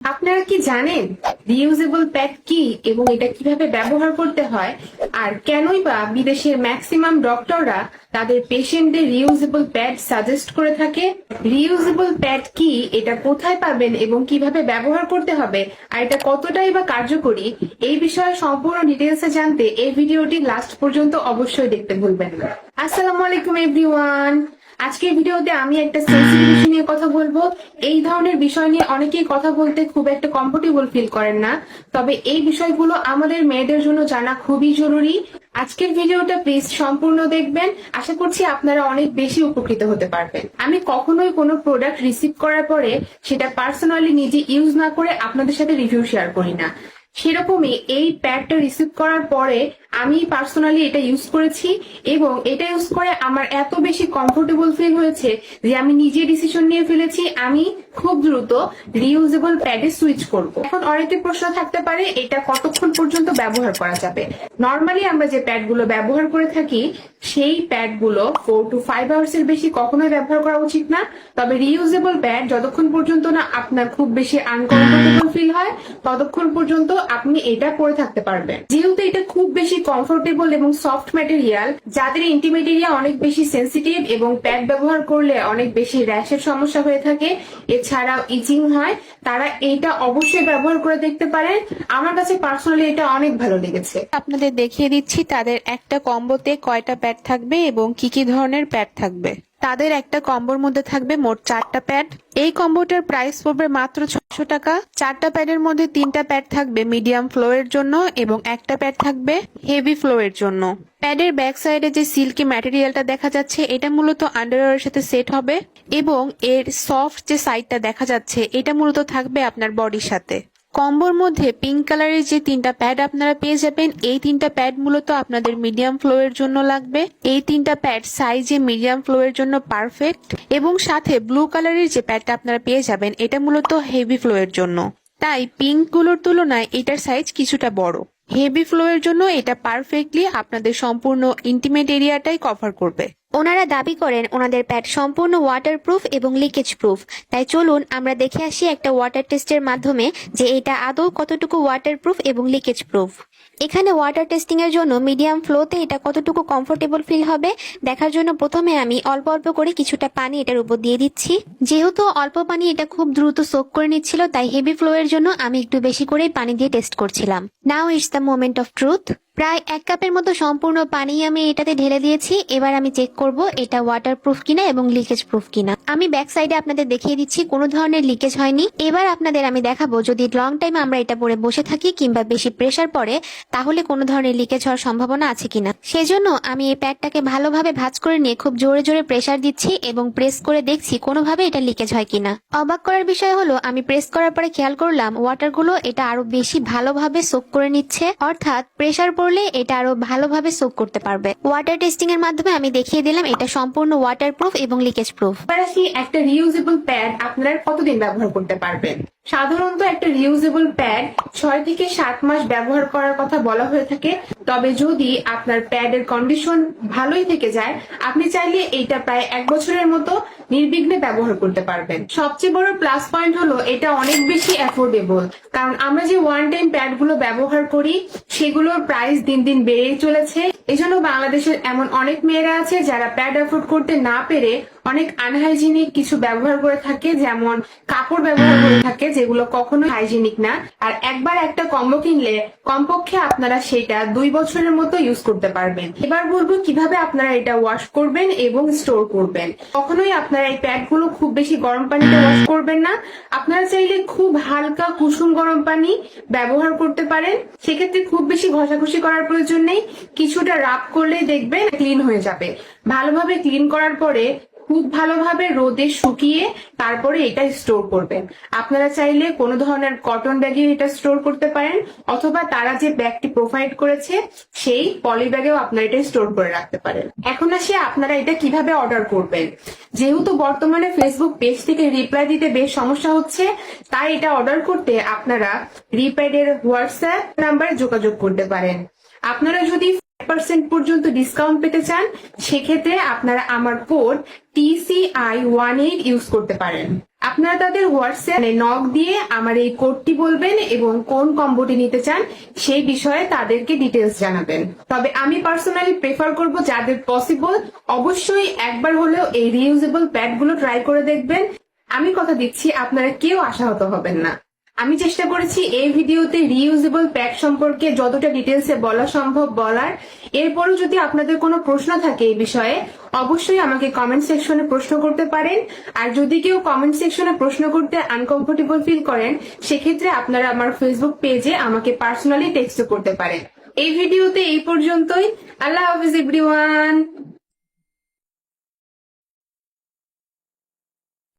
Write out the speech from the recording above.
আপনারা কি জানেন রিউজেবল প্যাড কি এবং এটা কীভাবে ব্যবহার করতে হয়? আর কেনই বা বিদেশের ম্যাক্সিমাম ডক্টররা তাদের পেশেন্টদের রিউজেবল প্যাড সাজেস্ট করে থাকে? রিউজেবল প্যাড কি? এটা কোথায় পাবেন এবং কীভাবে ব্যবহার করতে হবে? আর এটা কতটাই বা কার্যকরী? এই বিষয়ে সম্পূর্ণ ডিটেলসে জানতে এই ভিডিওটি লাস্ট পর্যন্ত অবশ্যই দেখতে ভুলবেন না। আসসালামু আলাইকুম এভরিওয়ান আজকের ভিডিওতে আমি একটা সেন্সিটিভ ইস্যু নিয়ে কথা বলব। এই ধরনের বিষয় নিয়ে অনেকেই কথা বলতে খুব একটা কমফোর্টেবল ফিল করেন না। তবে এই বিষয়গুলো আমাদের মেয়েদের জন্য জানা খুবই জরুরি। আজকের ভিডিওটা প্লিজ সম্পূর্ণ দেখবেন। আশা করছি আপনারা অনেক বেশি উপকৃত হতে পারবেন। আমি কখনোই কোনো প্রোডাক্ট রিসিভ করার পরে সেটা পার্সোনালি নিজে ইউজ না করে আপনাদের সাথে রিভিউ শেয়ার করি না। সেরকমই এই প্যাডটা রিসিভ করার পরে আমি পার্সোনালি এটা ইউজ করেছি এবং এটা ইউজ করে আমার এত বেশি কমফোর্টেবল ফিল হয়েছে যে আমি নিজে ডিসিশন নিয়ে ফেলেছি, আমি খুব দ্রুত রিউজেবল প্যাডে সুইচ করব। এখন অনেকের প্রশ্ন থাকতে পারে, এটা কতক্ষণ পর্যন্ত ব্যবহার করা যাবে? নর্মালি আমরা যে প্যাডগুলো ব্যবহার করে থাকি, সেই প্যাডগুলো ফোর টু ফাইভ আওয়ার্স এর বেশি কখনোই ব্যবহার করা উচিত না। তবে রিউজেবল প্যাড যতক্ষণ পর্যন্ত না আপনার খুব বেশি আনকমফোর্টেবল ফিল হয়, ততক্ষণ পর্যন্ত আপনি এটা পরে থাকতে পারবেন। যেহেতু এটা খুব বেশি কমফোর্টেবল এবং সফট ম্যাটেরিয়াল যাদের ইন্টিমেট এরিয়া অনেক বেশি সেন্সিটিভ এবং প্যাড ব্যবহার করলে অনেক বেশি র্যাশের সমস্যা হয়ে থাকে। এছাড়াও ইচিং হয়, তারা এটা অবশ্যই ব্যবহার করে দেখতে পারেন। আমার কাছে পার্সোনালি এটা অনেক ভালো লেগেছে। আপনাদের দেখিয়ে দিচ্ছি, তাদের একটা কম্বোতে কয়টা প্যাড থাকবে এবং কি কি ধরনের প্যাড থাকবে। তাদের একটা কম্বোর মধ্যে থাকবে মোট চারটা প্যাড। এই কম্বোটার প্রাইস পড়বে মাত্র ছশো টাকা। চারটা প্যাডের মধ্যে তিনটা প্যাড থাকবে মিডিয়াম ফ্লো এর জন্য এবং একটা প্যাড থাকবে হেভি ফ্লো এর জন্য। প্যাডের ব্যাক সাইডে যে সিল্কি ম্যাটেরিয়ালটা দেখা যাচ্ছে, এটা মূলত আন্ডারওয়ারের সাথে সেট হবে এবং এর সফট যে সাইডটা দেখা যাচ্ছে, এটা মূলত থাকবে আপনার বডির সাথে। কম্বোর মধ্যে পিঙ্ক কালারের যে তিনটা প্যাড আপনারা পেয়ে যাবেন, এই তিনটা প্যাড মূলত আপনাদের মিডিয়াম ফ্লো এর জন্য লাগবে। এই তিনটা প্যাড সাইজে মিডিয়াম ফ্লো এর জন্য পারফেক্ট এবং সাথে ব্লু কালারের যে প্যাডটা আপনারা পেয়ে যাবেন, এটা মূলত হেভি ফ্লো এর জন্য। তাই পিঙ্কগুলোর তুলনায় এটার সাইজ কিছুটা বড়। হেভি ফ্লো এর জন্য এটা পারফেক্টলি আপনাদের সম্পূর্ণ ইন্টিমেট এরিয়াটাই কভার করবে। ওনারা দাবি করেন ওনাদের প্যাড সম্পূর্ণ ওয়াটারপ্রুফ এবং লিকেজ প্রুফ তাই চলুন আমরা দেখে আসি একটা ওয়াটার টেস্টের মাধ্যমে যে এটা আদৌ কতটুকু ওয়াটারপ্রুফ এবং লিকেজ প্রুফ এখানে ওয়াটার টেস্টিং এর জন্য মিডিয়াম ফ্লোতে এটা কতটুকু কমফোর্টেবল ফিল হবে, দেখার জন্য প্রথমে আমি অল্প অল্প করে কিছুটা পানি এটার উপর দিয়ে দিচ্ছি। যেহেতু অল্প পানি এটা খুব দ্রুত সোক করে নিচ্ছিল, তাই হেভি ফ্লো এর জন্য আমি একটু বেশি করেই পানি দিয়ে টেস্ট করছিলাম। Now it's the moment of truth প্রায় এক কাপের মতো সম্পূর্ণ পানি আমি এটাতে ঢেলে দিয়েছি। এবার আমি চেক করব এটা ওয়াটার প্রুফ কিনা এবং লিকেজ প্রুফ কিনা। আমি ব্যাক সাইডে আপনাদের দেখিয়ে দিচ্ছি, কোনো ধরনের লিকেজ হয়নি। এবার আপনাদের আমি দেখাবো, যদি লং টাইম আমরা এটা পরে বসে থাকি কিংবা বেশি প্রেসার পড়ে, তাহলে কোনো ধরনের লিকেজ হওয়ার সম্ভাবনা আছে কিনা। সেজন্য আমি এই প্যাডটাকে ভালোভাবে ভাজ করে নিয়ে খুব জোরে জোরে প্রেসার দিচ্ছি এবং প্রেস করে দেখছি কোনোভাবে এটা লিকেজ হয় কিনা। অবাক করার বিষয় হলো, আমি প্রেস করার পরে খেয়াল করলাম ওয়াটারগুলো এটা আরও বেশি ভালোভাবে সোক করে নিচ্ছে। অর্থাৎ প্রেসার পড়লে এটা আরও ভালোভাবে সোক করতে পারবে। ওয়াটার টেস্টিং এর মাধ্যমে আমি দেখিয়ে দিলাম, এটা সম্পূর্ণ ওয়াটার প্রুফ এবং লিকেজ প্রুফ একটা রিউজেবল প্যাড আপনারা কতদিন ব্যবহার করতে পারবেন? সাধারণত একটা রিউজেবল প্যাড ছয় থেকে সাত মাস ব্যবহার করার কথা বলা হয়ে থাকে। তবে যদি আপনার প্যাডের কন্ডিশন ভালোই থেকে যায়, আপনি চাইলে এইটা প্রায় এক বছরের মতো নির্বিঘ্নে ব্যবহার করতে পারবেন। সবচেয়ে বড় প্লাস পয়েন্ট হলো, এটা অনেক বেশি অ্যাফোর্ডেবল কারণ আমরা যে ওয়ান টাইম প্যাডগুলো ব্যবহার করি, সেগুলোর প্রাইস দিন দিন বেড়েই চলেছে। এজন্য বাংলাদেশের এমন অনেক মেয়েরা আছে যারা প্যাড অ্যাফোর্ড করতে না পেরে অনেক আনহাইজিনিক কিছু ব্যবহার করে থাকে, যেমন কাপড় ব্যবহার করে থাকে, যেগুলো কখনো হাইজিনিক না। আর একবার একটা কম্বো কিনলে কমপক্ষে আপনারা সেটা দুই বছরের মতো ইউজ করতে পারবেন। এবার বলব কীভাবে আপনারা এটা ওয়াশ করবেন এবং স্টোর করবেন। কখনোই আপনারা এই প্যাডগুলো খুব বেশি গরম পানিতে ওয়াশ করবেন না। আপনারা চাইলে খুব হালকা কুসুম গরম পানি ব্যবহার করতে পারেন। সেক্ষেত্রে খুব বেশি ঘষাঘষি করার প্রয়োজন নেই। কিছুটা রাব করলেই দেখবেন ক্লিন হয়ে যাবে। ভালোভাবে ক্লিন করার পরে খুব ভালোভাবে রোদে শুকিয়ে তারপরে এটা স্টোর করবেন আপনারা চাইলে কোনো ধরনের কটন ব্যাগে এটা স্টোর করতে পারেন, অথবা তারা যে ব্যাগটি প্রোভাইড করেছে, সেই পলি ব্যাগেও আপনারা এটা স্টোর করে রাখতে পারেন। এখন আসে আপনারা এটা কীভাবে অর্ডার করবেন। যেহেতু বর্তমানে ফেসবুক পেজ থেকে রিপ্লাই দিতে বেশ সমস্যা হচ্ছে, তাই এটা অর্ডার করতে আপনারা রিপ্যাডের হোয়াটসঅ্যাপ নাম্বারে যোগাযোগ করতে পারেন। আপনারা যদি পার্সেন্ট পর্যন্ত ডিসকাউন্ট পেতে চান, সেক্ষেত্রে আপনারা আমার code TCI one eight use করতে পারেন। আপনারা তাদের হোয়াটসঅ্যাপে নক দিয়ে আমার এই কোডটি বলবেন এবং কোন কম্বোটি নিতে চান, সেই বিষয়ে তাদেরকে ডিটেলস জানাবেন। তবে আমি পার্সোনালি প্রেফার করব যাদের পসিবল অবশ্যই একবার হলেও এই রিউজেবল প্যাডগুলো ট্রাই করে দেখবেন। আমি কথা দিচ্ছি, আপনারা কেউ আশাহত হবেন না। আমি চেষ্টা করেছি এই ভিডিওতে রিউজেবল প্যাক সম্পর্কে যতটা ডিটেলসে বলা সম্ভব বলার। এরপরও যদি আপনাদের কোনো প্রশ্ন থাকে এই বিষয়ে, অবশ্যই আমাকে কমেন্ট সেকশনে প্রশ্ন করতে পারেন। আর যদি কেউ কমেন্ট সেকশনে প্রশ্ন করতে আনকমফোর্টেবল ফিল করেন, সেক্ষেত্রে আপনারা আমার ফেসবুক পেজে আমাকে পার্সোনালি টেক্সট করতে পারেন। এই ভিডিওতে এই পর্যন্তই। আল্লাহ হাফিজ এভরিওয়ান